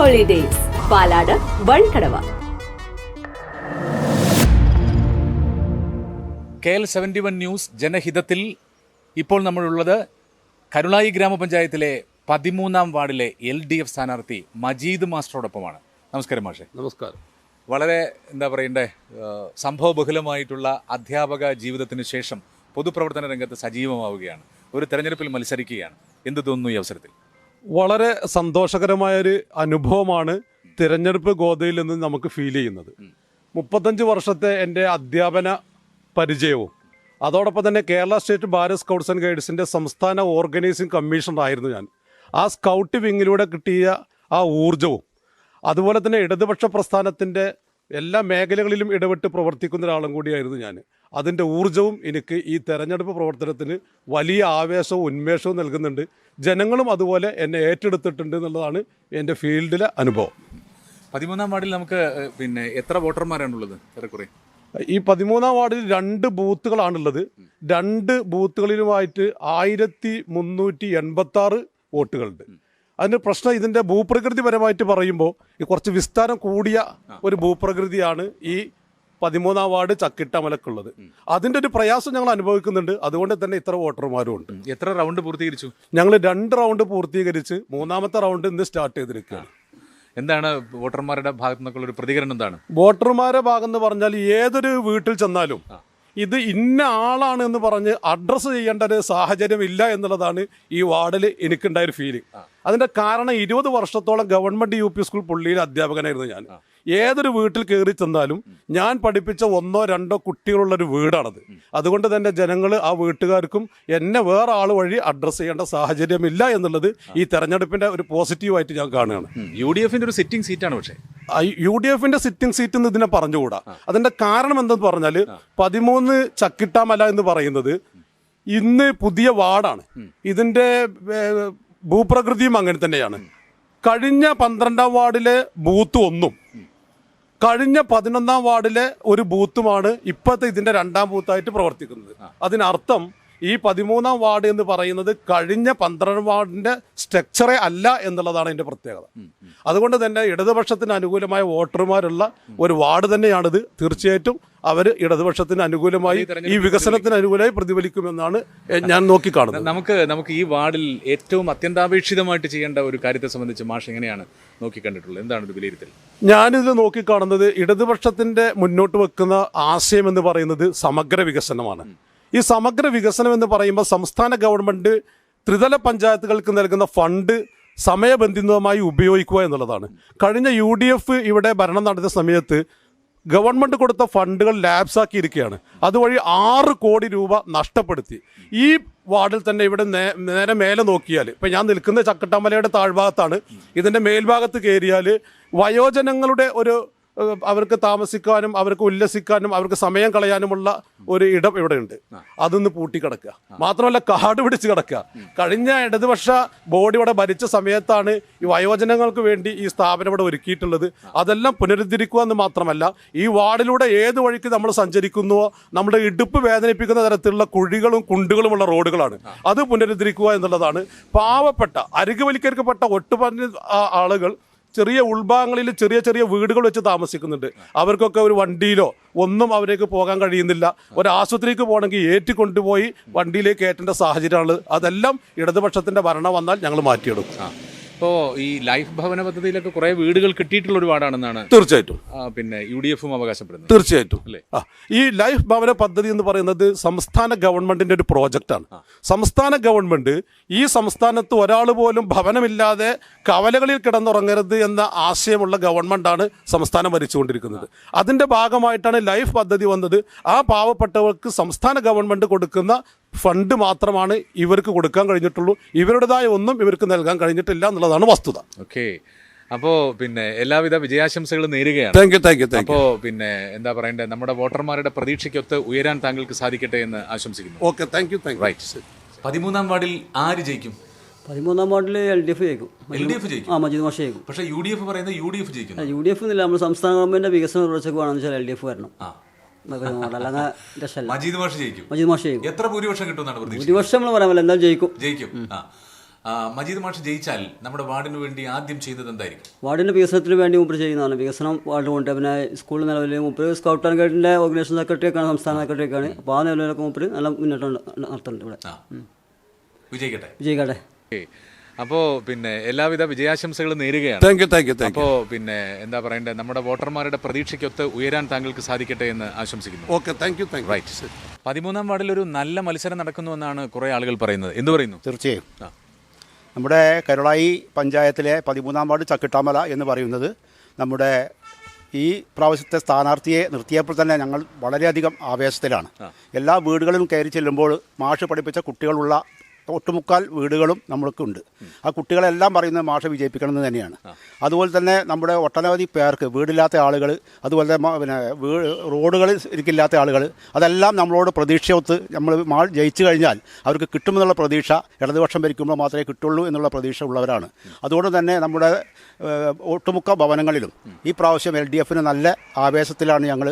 Holidays പാലാട് വൺകടവ K L seventy one news ജനഹിതത്തിൽ ഇപ്പോൾ നമ്മളുള്ളത് കരുളായി ഗ്രാമപഞ്ചായത്തിലെ പതിമൂന്നാം വാർഡിലെ എൽ ഡി എഫ് സ്ഥാനാർത്ഥി മജീദ് മാസ്റ്ററോടൊപ്പമാണ്. നമസ്കാരം മാഷെ. നമസ്കാരം. വളരെ എന്താ പറയണ്ടേ സംഭവബഹുലമായിട്ടുള്ള അധ്യാപക ജീവിതത്തിന് ശേഷം പൊതുപ്രവർത്തന രംഗത്ത് സജീവമാവുകയാണ്. ഒരു തെരഞ്ഞെടുപ്പിൽ മത്സരിക്കുകയാണ്. എന്ത് തോന്നുന്നു ഈ അവസരത്തിൽ? വളരെ സന്തോഷകരമായ ഒരു അനുഭവമാണ് തിരഞ്ഞെടുപ്പ് ഗോതയിൽ നിന്ന് നമുക്ക് ഫീൽ ചെയ്യുന്നത്. മുപ്പത്തഞ്ച് വർഷത്തെ എന്റെ അധ്യാപന പരിചയവും അതോടൊപ്പം തന്നെ Kerala state Bharat scouts and ഗൈഡ്സിന്റെ സംസ്ഥാന ഓർഗനൈസിംഗ് കമ്മീഷണറായിരുന്നു ഞാൻ. ആ സ്കൗട്ട് വിങ്ങിലൂടെ കിട്ടിയ ആ ഊർജവും അതുപോലെ തന്നെ ഇടതുപക്ഷ പ്രസ്ഥാനത്തിന്റെ എല്ലാ മേഖലകളിലും ഇടപെട്ട് പ്രവർത്തിക്കുന്ന ഒരാളും കൂടിയായിരുന്നു ഞാൻ. അതിന്റെ ഊർജവും എനിക്ക് ഈ തെരഞ്ഞെടുപ്പ് പ്രവർത്തനത്തിന് വലിയ ആവേശവും ഉന്മേഷവും നൽകുന്നുണ്ട്. ജനങ്ങളും അതുപോലെ എന്നെ ഏറ്റെടുത്തിട്ടുണ്ട് എന്നുള്ളതാണ് എന്റെ ഫീൽഡിലെ അനുഭവം. പതിമൂന്നാം വാർഡിൽ നമുക്ക് പിന്നെ എത്ര വോട്ടർമാരാണുള്ളത് ഏറെക്കുറെ? ഈ പതിമൂന്നാം വാർഡിൽ രണ്ട് ബൂത്തുകളാണുള്ളത്. രണ്ട് ബൂത്തുകളിലുമായിട്ട് ആയിരത്തി മുന്നൂറ്റി എൺപത്തി ആറ് വോട്ടുകളുണ്ട്. അതിന് പ്രശ്നം ഇതിന്റെ ഭൂപ്രകൃതിപരമായിട്ട് പറയുമ്പോൾ ഈ കുറച്ച് വിസ്താരം കൂടിയ ഒരു ഭൂപ്രകൃതിയാണ് ഈ പതിമൂന്നാം വാർഡ് ചക്കിട്ടമലക്കുള്ളത് അതിന്റെ ഒരു പ്രയാസം ഞങ്ങൾ അനുഭവിക്കുന്നുണ്ട്. അതുകൊണ്ട് തന്നെ ഇത്ര വോട്ടർമാരും ഉണ്ട് എത്ര റൗണ്ട് പൂർത്തീകരിച്ചു? ഞങ്ങൾ രണ്ട് റൗണ്ട് പൂർത്തീകരിച്ച് മൂന്നാമത്തെ റൗണ്ട് ഇന്ന് സ്റ്റാർട്ട് ചെയ്തിരിക്കുകയാണ്. എന്താണ് വോട്ടർമാരുടെ ഭാഗത്തു നിന്നൊക്കെയുള്ള ഒരു പ്രതികരണം എന്താണ്? വോട്ടർമാരുടെ ഭാഗം എന്ന് പറഞ്ഞാൽ ഏതൊരു വീട്ടിൽ ചെന്നാലും ഇത് ഇന്ന ആളാണ് എന്ന് പറഞ്ഞ് അഡ്രസ്സ് ചെയ്യേണ്ട ഒരു സാഹചര്യം ഇല്ല എന്നുള്ളതാണ് ഈ വാർഡിൽ എനിക്കുണ്ടായ ഒരു ഫീലിംഗ് അതിന്റെ കാരണം ഇരുപത് വർഷത്തോളം ഗവൺമെന്റ് യു പി സ്കൂൾ പുള്ളിയിൽ അധ്യാപകനായിരുന്നു ഞാൻ. ഏതൊരു വീട്ടിൽ കയറി ചെന്നാലും ഞാൻ പഠിപ്പിച്ച ഒന്നോ രണ്ടോ കുട്ടികളുള്ളൊരു വീടാണത്. അതുകൊണ്ട് തന്നെ ജനങ്ങൾ ആ വീട്ടുകാർക്കും എന്നെ വേറെ ആൾ വഴി അഡ്രസ്സ് ചെയ്യേണ്ട സാഹചര്യമില്ല എന്നുള്ളത് ഈ തെരഞ്ഞെടുപ്പിന്റെ ഒരു പോസിറ്റീവായിട്ട് ഞാൻ കാണുകയാണ്. യു ഡി എഫിന്റെ ഒരു സിറ്റിംഗ് സീറ്റാണ് പക്ഷേ. യു ഡി എഫിന്റെ സിറ്റിംഗ് സീറ്റ് എന്ന് ഇതിനെ പറഞ്ഞുകൂടാ. അതിന്റെ കാരണം എന്തെന്ന് പറഞ്ഞാൽ പതിമൂന്ന് ചക്കിട്ടാമല എന്ന് പറയുന്നത് ഇന്ന് പുതിയ വാർഡാണ്. ഇതിന്റെ ഭൂപ്രകൃതിയും അങ്ങനെ തന്നെയാണ്. കഴിഞ്ഞ പന്ത്രണ്ടാം വാർഡിലെ ബൂത്ത് ഒന്നും കഴിഞ്ഞ പതിനൊന്നാം വാർഡിലെ ഒരു ബൂത്തുമാണ് ഇപ്പോഴത്തെ ഇതിന്റെ രണ്ടാം ബൂത്തായിട്ട് പ്രവർത്തിക്കുന്നത്. അതിനർത്ഥം ഈ പതിമൂന്നാം വാർഡ് എന്ന് പറയുന്നത് കഴിഞ്ഞ പന്ത്രണ്ട് വാർഡിന്റെ സ്ട്രക്ചറെ അല്ല എന്നുള്ളതാണ് ഇതിന്റെ പ്രത്യേകത. അതുകൊണ്ട് തന്നെ ഇടതുപക്ഷത്തിന് അനുകൂലമായ വോട്ടർമാരുള്ള ഒരു വാർഡ് തന്നെയാണിത്. തീർച്ചയായിട്ടും അവർ ഇടതുപക്ഷത്തിന് അനുകൂലമായി ഈ വികസനത്തിന് അനുകൂലമായി പ്രതിഫലിക്കുമെന്നാണ് ഞാൻ നോക്കിക്കാണുന്നത്. നമുക്ക് നമുക്ക് ഈ വാർഡിൽ ഏറ്റവും അത്യന്താപേക്ഷിതമായിട്ട് ചെയ്യേണ്ട ഒരു കാര്യത്തെ സംബന്ധിച്ച് മാഷ് എങ്ങനെയാണ് നോക്കിക്കണ്ടിട്ടുള്ളത്? എന്താണ് ഒരു വിലയിരുത്തൽ? ഞാനിത് നോക്കിക്കാണുന്നത് ഇടതുപക്ഷത്തിന്റെ മുന്നോട്ട് വെക്കുന്ന ആശയം എന്ന് പറയുന്നത് സമഗ്ര വികസനമാണ്. ഈ സമഗ്ര വികസനം എന്ന് പറയുമ്പോൾ സംസ്ഥാന ഗവൺമെന്റ് ത്രിതല പഞ്ചായത്തുകൾക്ക് നൽകുന്ന ഫണ്ട് സമയബന്ധിതമായി ഉപയോഗിക്കുക എന്നുള്ളതാണ്. കഴിഞ്ഞ യു ഡി എഫ് ഇവിടെ ഭരണം നടത്തിയ സമയത്ത് ഗവൺമെന്റ് കൊടുത്ത ഫണ്ടുകൾ ലാബ്സാക്കിയിരിക്കുകയാണ് അതുവഴി ആറ് കോടി രൂപ നഷ്ടപ്പെടുത്തി. ഈ വാർഡിൽ തന്നെ ഇവിടെ നേരെ മേലെ നോക്കിയാൽ ഇപ്പം ഞാൻ നിൽക്കുന്ന ചക്കട്ടമലയുടെ താഴ്ഭാഗത്താണ്. ഇതിന്റെ മേൽഭാഗത്ത് കയറിയാൽ വയോജനങ്ങളുടെ ഒരു അവർക്ക് താമസിക്കാനും അവർക്ക് ഉല്ലസിക്കാനും അവർക്ക് സമയം കളയാനുമുള്ള ഒരു ഇടം ഇവിടെ ഉണ്ട് അതൊന്ന് പൂട്ടിക്കിടക്കുക. മാത്രമല്ല കാട് പിടിച്ച് കിടക്കുക. കഴിഞ്ഞ ഇടതുപക്ഷ ബോർഡ് ഇവിടെ ഭരിച്ച സമയത്താണ് ഈ വയോജനങ്ങൾക്ക് വേണ്ടി ഈ സ്ഥാപനം ഇവിടെ ഒരുക്കിയിട്ടുള്ളത്. അതെല്ലാം പുനരുദ്ധരിക്കുക എന്ന് മാത്രമല്ല ഈ വാർഡിലൂടെ ഏത് വഴിക്ക് നമ്മൾ സഞ്ചരിക്കുന്നുവോ നമ്മുടെ ഇടുപ്പ് വേദനിപ്പിക്കുന്ന തരത്തിലുള്ള കുഴികളും കുണ്ടുകളുമുള്ള റോഡുകളാണ്. അത് പുനരുദ്ധരിക്കുക എന്നുള്ളതാണ്. പാവപ്പെട്ട അരികുവലിക്കരിക്കപ്പെട്ട ഒട്ടുപറഞ്ഞ ആളുകൾ ചെറിയ ഉൾഭാഗങ്ങളിൽ ചെറിയ ചെറിയ വീടുകൾ വെച്ച് താമസിക്കുന്നുണ്ട്. അവർക്കൊക്കെ ഒരു വണ്ടിയിലോ ഒന്നും അവരേക്ക് പോകാൻ കഴിയുന്നില്ല. ഒരു ആശുപത്രിക്ക് പോകണമെങ്കിൽ ഏറ്റി കൊണ്ടുപോയി വണ്ടിയിലേക്ക് ഏറ്റേണ്ട സാഹചര്യമാണ്. അതെല്ലാം ഇടതുപക്ഷത്തിന്റെ ഭരണം വന്നാൽ ഞങ്ങൾ മാറ്റിയെടുക്കും. ഇപ്പോൾ ഈ ലൈഫ് ഭവന പദ്ധതിയിലൊക്കെ കുറേ വീടുകൾ കിട്ടിയിട്ടുള്ള ഒരു വാർഡാണെന്നാണ് തീർച്ചയായിട്ടും. പിന്നെ യു ഡി എഫും അവകാശപ്പെടുന്നത്. തീർച്ചയായിട്ടും. അല്ലേ? ആ ഈ ലൈഫ് ഭവന പദ്ധതി എന്ന് പറയുന്നത് സംസ്ഥാന ഗവൺമെന്റിന്റെ ഒരു പ്രോജക്റ്റ് ആണ് സംസ്ഥാന ഗവൺമെന്റ് ഈ സംസ്ഥാനത്ത് ഒരാൾ പോലും ഭവനമില്ലാതെ കവലകളിൽ കിടന്നുറങ്ങരുത് എന്ന ആശയമുള്ള ഗവൺമെന്റാണ് സംസ്ഥാനം ഭരിച്ചുകൊണ്ടിരിക്കുന്നത്. അതിന്റെ ഭാഗമായിട്ടാണ് ലൈഫ് പദ്ധതി വന്നത്. ആ പാവപ്പെട്ടവർക്ക് സംസ്ഥാന ഗവൺമെന്റ് കൊടുക്കുന്ന ഫണ്ട് മാത്രമാണ് ഇവർക്ക് കൊടുക്കാൻ കഴിഞ്ഞിട്ടുള്ളൂ. ഇവരുടേതായ ഒന്നും ഇവർക്ക് നൽകാൻ കഴിഞ്ഞിട്ടില്ല എന്നുള്ളതാണ് വസ്തുത. ഓക്കെ. അപ്പോ പിന്നെ എല്ലാവിധ വിജയാശംസകളും നേരുകയാണ്. Thank you thank you thank you അപ്പോൾ പിന്നെ എന്താ പറയണ്ടത് നമ്മുടെ വോട്ടർമാരുടെ പ്രതീക്ഷയ്ക്കൊത്ത് ഉയരാൻ താങ്കൾക്ക് സാധിക്കട്ടെ എന്ന് ആശംസിക്കുന്നു. Okay thank you thank you right പതിമൂന്നാം വാർഡിൽ ആര് ജയിക്കും? പതിമൂന്നാം വാർഡിൽ എൽ ഡി എഫ് ജയിക്കും. എൽ ഡി എഫ് ജയിക്കും? ആ മജീദ് മാഷ ജയിക്കും. പക്ഷേ യു ഡി എഫ് പറയുന്നത് യു ഡി എഫ് ജയിക്കും യു ഡി എഫ് എന്നില്ല നമ്മൾ സംസ്ഥാന ഗവൺമെന്റ് വികസന തുടർച്ചയ്ക്ക് വേണമെന്ന് വെച്ചാൽ എൽ ഡി എഫ് വരണം. ആ അല്ലെങ്കിൽ രക്ഷമല്ല മജീദ് മാഷ് ജയിക്കും. മജീദ് മാഷ് ജയിക്കും. എത്ര ഭൂരിപക്ഷം കിട്ടുമെന്നാണ് പ്രതീക്ഷ ഭൂരിപക്ഷം നമ്മൾ പറയാൻ പറ്റില്ല. എന്തായാലും ജയിക്കും. ജയിക്കും. ആ. ആ, മജീദ് മാഷ് ജയിച്ചാൽ നമ്മുടെ വാർഡിന് വേണ്ടി ആദ്യം ചെയ്യുന്നത് എന്തായിരിക്കും? വാർഡിന്റെ വികസനത്തിന് വേണ്ടി മുമ്പ് ചെയ്യുന്നതാണ്. വികസനം വാർഡ് കൊണ്ട് പിന്നെ സ്കൂൾ നിലവിൽ മുമ്പ് സ്കൗട്ട് ആൻഡ് ഗൈഡിന്റെ ഓർഗനൈസേഷൻ സെക്രട്ടറിയൊക്കെയാണ് സംസ്ഥാന സെക്രട്ടറിയൊക്കെയാണ്. അപ്പോൾ ആ നിലവിലൊക്കെ മുമ്പ് നല്ല മുന്നേറ്റം നടത്തുന്നുണ്ട് ഇവിടെ. ആ. വിജയിക്കട്ടെ? വിജയിക്കട്ടെ. അപ്പോ പിന്നെ എല്ലാവിധ വിജയാശംസകളും നേരുകയാണ്. താങ്ക് യു താങ്ക് യു പിന്നെ എന്താ പറയണ്ടേ നമ്മുടെ വോട്ടർമാരുടെ പ്രതീക്ഷയ്ക്കൊത്ത് ഉയരാൻ താങ്കൾക്ക് സാധിക്കട്ടെ എന്ന് ആശംസിക്കുന്നു. Okay thank you thank you right പതിമൂന്നാം വാർഡിൽ ഒരു നല്ല മത്സരം നടക്കുന്നു എന്നാണ് കുറെ ആളുകൾ പറയുന്നത്. എന്ത് പറയുന്നു? തീർച്ചയായും. നമ്മുടെ കരുളായി പഞ്ചായത്തിലെ പതിമൂന്നാം വാർഡ് ചക്കിട്ടാമല എന്ന് പറയുന്നത് നമ്മുടെ ഈ പ്രാവശ്യത്തെ സ്ഥാനാർത്ഥിയെ നിർത്തിയപ്പോൾ തന്നെ ഞങ്ങൾ വളരെയധികം ആവേശത്തിലാണ്. എല്ലാ വീടുകളിലും കയറി ചെല്ലുമ്പോൾ മാഷ് പഠിപ്പിച്ച കുട്ടികളുള്ള ഒട്ടുമുക്കാൽ വീടുകളും നമ്മൾക്കുണ്ട്. ആ കുട്ടികളെല്ലാം പറയുന്നത് മാഷ വിജയിപ്പിക്കണം എന്ന് തന്നെയാണ് അതുപോലെ തന്നെ നമ്മുടെ ഒട്ടനവധി പേർക്ക് വീടില്ലാത്ത ആളുകൾ അതുപോലെ തന്നെ പിന്നെ വീട് റോഡുകളിൽ ഇരിക്കില്ലാത്ത ആളുകൾ അതെല്ലാം നമ്മളോട് പ്രതീക്ഷയൊത്ത് നമ്മൾ മാൾ ജയിച്ചു കഴിഞ്ഞാൽ അവർക്ക് കിട്ടുമെന്നുള്ള പ്രതീക്ഷ ഇടതുപക്ഷം ഭരിക്കുമ്പോൾ മാത്രമേ കിട്ടുള്ളൂ എന്നുള്ള പ്രതീക്ഷ ഉള്ളവരാണ്. അതുകൊണ്ട് തന്നെ നമ്മുടെ ഒട്ടുമുക്ക ഭവനങ്ങളിലും ഈ പ്രാവശ്യം എൽ ഡി എഫിന് നല്ല ആവേശത്തിലാണ് ഞങ്ങൾ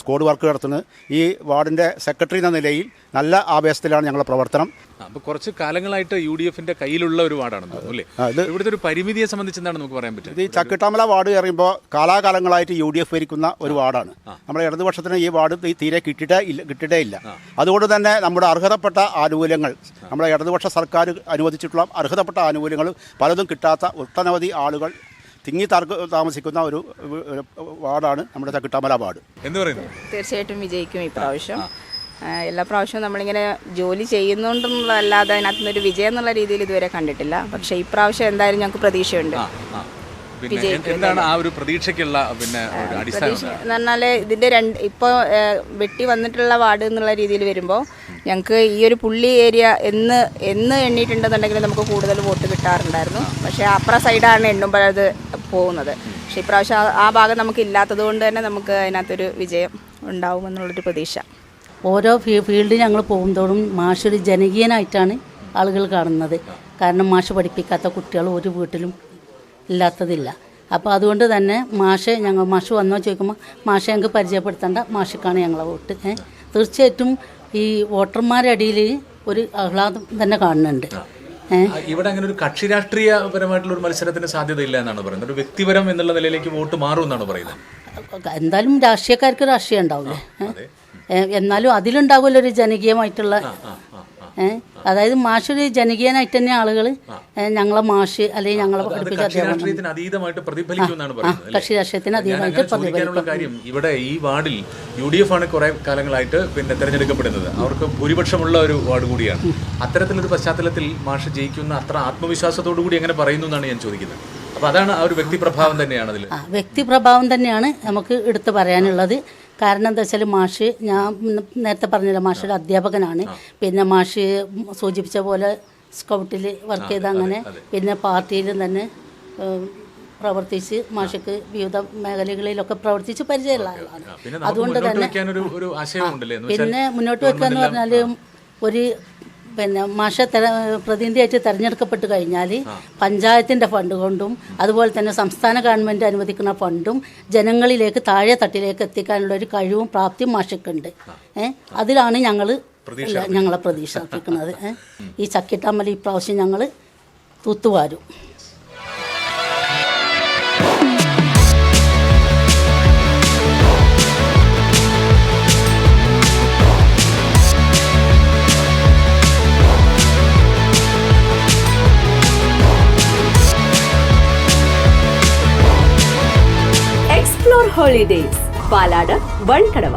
സ്ക്വാഡ് വർക്ക് നടത്തുന്നത്. ഈ വാർഡിന്റെ സെക്രട്ടറി എന്ന നിലയിൽ നല്ല ആവേശത്തിലാണ് ഞങ്ങളുടെ പ്രവർത്തനം. അപ്പോൾ കുറച്ച് കാലങ്ങളായിട്ട് യു ഡി എഫിന്റെ കയ്യിലുള്ള ഒരു വാർഡാണെന്ന് അല്ലേ? ഇവിടുത്തെ ഒരു പരിമിതിയെ സംബന്ധിച്ച് എന്താണ് നമുക്ക് പറയാൻ പറ്റും ഈ ചക്കിട്ടാമല വാർഡ് കയറിയുമ്പോൾ കാലാകാലങ്ങളായിട്ട് യു ഡി എഫ് ഭരിക്കുന്ന ഒരു വാർഡാണ്. നമ്മുടെ ഇടതുപക്ഷത്തിന് ഈ വാർഡ് ഈ തീരെ കിട്ടിയിട്ടേ ഇല്ല കിട്ടിയിട്ടേ ഇല്ല. അതുകൊണ്ട് തന്നെ നമ്മുടെ അർഹതപ്പെട്ട ആനുകൂല്യങ്ങൾ നമ്മുടെ ഇടതുപക്ഷ സർക്കാർ അനുവദിച്ചിട്ടുള്ള അർഹതപ്പെട്ട ആനുകൂല്യങ്ങൾ പലതും കിട്ടാത്ത ഒട്ടനവധി ആളുകൾ തിങ്ങി തർക്ക താമസിക്കുന്ന ഒരു വാർഡാണ് നമ്മുടെ ചക്കിട്ടാമല വാർഡ്. എന്ന് പറയുന്നത് തീർച്ചയായിട്ടും വിജയിക്കും ഇപ്രാവശ്യം പ്രാവശ്യം. എല്ലാ പ്രാവശ്യവും നമ്മളിങ്ങനെ ജോലി ചെയ്യുന്നുണ്ടെന്നുള്ളതല്ലാതെ അതിനകത്തുനിന്നൊരു വിജയം എന്നുള്ള രീതിയിൽ ഇതുവരെ കണ്ടിട്ടില്ല. പക്ഷേ ഇപ്രാവശ്യം പ്രാവശ്യം എന്തായാലും ഞങ്ങൾക്ക് പ്രതീക്ഷയുണ്ട്. പിന്നെ എന്താണ് ആ ഒരു പ്രതീക്ഷയ്ക്കുള്ള പിന്നെ ഒരു അടിസ്ഥാനം എന്ന് പറഞ്ഞാൽ ഇതിന്റെ രണ്ട് ഇപ്പോൾ വെട്ടി വന്നിട്ടുള്ള വാർഡ് എന്നുള്ള രീതിയിൽ വരുമ്പോൾ ഞങ്ങൾക്ക് ഈ ഒരു പുള്ളി ഏരിയ എന്ന് എന്ന് എണ്ണിയിട്ടുണ്ടെന്നുണ്ടെങ്കിൽ നമുക്ക് കൂടുതൽ വോട്ട് കിട്ടാറുണ്ടായിരുന്നു. പക്ഷേ അപ്പുറ സൈഡാണ് എണ്ണുമ്പോൾ അത് പോകുന്നത്. പക്ഷേ ഇപ്രാവശ്യം ആ- ഭാഗം നമുക്ക് ഇല്ലാത്തത് കൊണ്ട് തന്നെ നമുക്ക് അതിനകത്തൊരു വിജയം ഉണ്ടാവുമെന്നുള്ളൊരു പ്രതീക്ഷ. ഓരോ ഫീ ഫീൽഡിൽ ഞങ്ങൾ പോകുമ്പോഴും മാഷൊരു ഒരു ജനകീയനായിട്ടാണ് ആളുകൾ കാണുന്നത്. കാരണം മാഷ് പഠിപ്പിക്കാത്ത കുട്ടികൾ ഒരു വീട്ടിലും ഇല്ലാത്തതില്ല. അപ്പോൾ അതുകൊണ്ട് തന്നെ മാഷെ ഞങ്ങൾ മാഷ് വന്നോ ചോദിക്കുമ്പോൾ മാഷെ ഞങ്ങൾക്ക് പരിചയപ്പെടുത്തേണ്ട. മാഷിക്കാണ് ഞങ്ങളെ വോട്ട്. തീർച്ചയായിട്ടും ഈ വോട്ടർമാരുടെ അടിയിൽ ഒരു ആഹ്ലാദം തന്നെ കാണുന്നുണ്ട്. ഇവിടെ അങ്ങനെ ഒരു കക്ഷി രാഷ്ട്രീയപരമായിട്ടുള്ള ഒരു മത്സരത്തിന് സാധ്യതയില്ല എന്നാണ് പറയുന്നത്. ഒരു വ്യക്തിപരം എന്നുള്ള നിലയിലേക്ക് വോട്ട് മാറും എന്നാണ് പറയുന്നത്. എന്തായാലും രാഷ്ട്രീയക്കാർക്ക് രാഷ്ട്രീയം ഉണ്ടാവില്ലേ? എന്നാലും അതിലുണ്ടാവുമല്ലോ ഒരു ജനകീയമായിട്ടുള്ള ഏ? അതായത് മാഷ് ഒരു ജനകീയനായിട്ട് തന്നെ ആളുകൾ ഞങ്ങളെ മാഷ് അല്ലെങ്കിൽ ഞങ്ങളെ പഠിപ്പിച്ച അധ്യാപകൻ അതീതമായിട്ട് പ്രതിഫലിക്കും പറയുന്നത്? കക്ഷി രാഷ്ട്രീയത്തിന് അതീതമായിട്ട് അങ്ങനെ കാര്യം ഇവിടെ ഈ വാർഡിൽ യു ഡി എഫ് ആണ് കുറെ കാലങ്ങളായിട്ട് പിന്നെ തെരഞ്ഞെടുക്കപ്പെടുന്നത്. അവർക്ക് ഭൂരിപക്ഷമുള്ള ഒരു വാർഡ് കൂടിയാണ്. അത്തരത്തിലൊരു പശ്ചാത്തലത്തിൽ മാഷ് ജയിക്കുന്ന അത്ര ആത്മവിശ്വാസത്തോടു കൂടി എങ്ങനെ പറയുന്നു എന്നാണ് ഞാൻ ചോദിക്കുന്നത്. അപ്പൊ അതാണ് ആ ഒരു വ്യക്തിപ്രഭാവം തന്നെയാണ് അതിൽ വ്യക്തിപ്രഭാവം തന്നെയാണ് നമുക്ക് എടുത്തു പറയാനുള്ളത്. കാരണം എന്താ വെച്ചാൽ മാഷ് ഞാൻ നേരത്തെ പറഞ്ഞില്ല മാഷൊരു അധ്യാപകനാണ്. പിന്നെ മാഷ് സൂചിപ്പിച്ച പോലെ സ്കൗട്ടിൽ വർക്ക് ചെയ്ത അങ്ങനെ പിന്നെ പാർട്ടിയിലും തന്നെ പ്രവർത്തിച്ച് മാഷക്ക് വിവിധ മേഖലകളിലൊക്കെ പ്രവർത്തിച്ച് പരിചയമുള്ള ആളാണ്. അതുകൊണ്ട് തന്നെ പിന്നെ മുന്നോട്ട് വെക്കുക എന്ന് പറഞ്ഞാൽ ഒരു പിന്നെ മാഷ പ്രതിനിധിയായിട്ട് തെരഞ്ഞെടുക്കപ്പെട്ട് കഴിഞ്ഞാൽ പഞ്ചായത്തിന്റെ ഫണ്ട് കൊണ്ടും അതുപോലെ തന്നെ സംസ്ഥാന ഗവൺമെന്റ് അനുവദിക്കുന്ന ഫണ്ടും ജനങ്ങളിലേക്ക് താഴെ തട്ടിലേക്ക് എത്തിക്കാനുള്ള ഒരു കഴിവും പ്രാപ്തിയും മാഷക്കുണ്ട് ഏഹ് അതിലാണ് ഞങ്ങൾ ഞങ്ങളെ പ്രതീക്ഷ അർപ്പിക്കുന്നത്. ഈ ചക്കിട്ടാമല ഈ പ്രാവശ്യം ഞങ്ങൾ തൂത്തുവാരും. Explore holidays പാലാട് Vazhikkadavu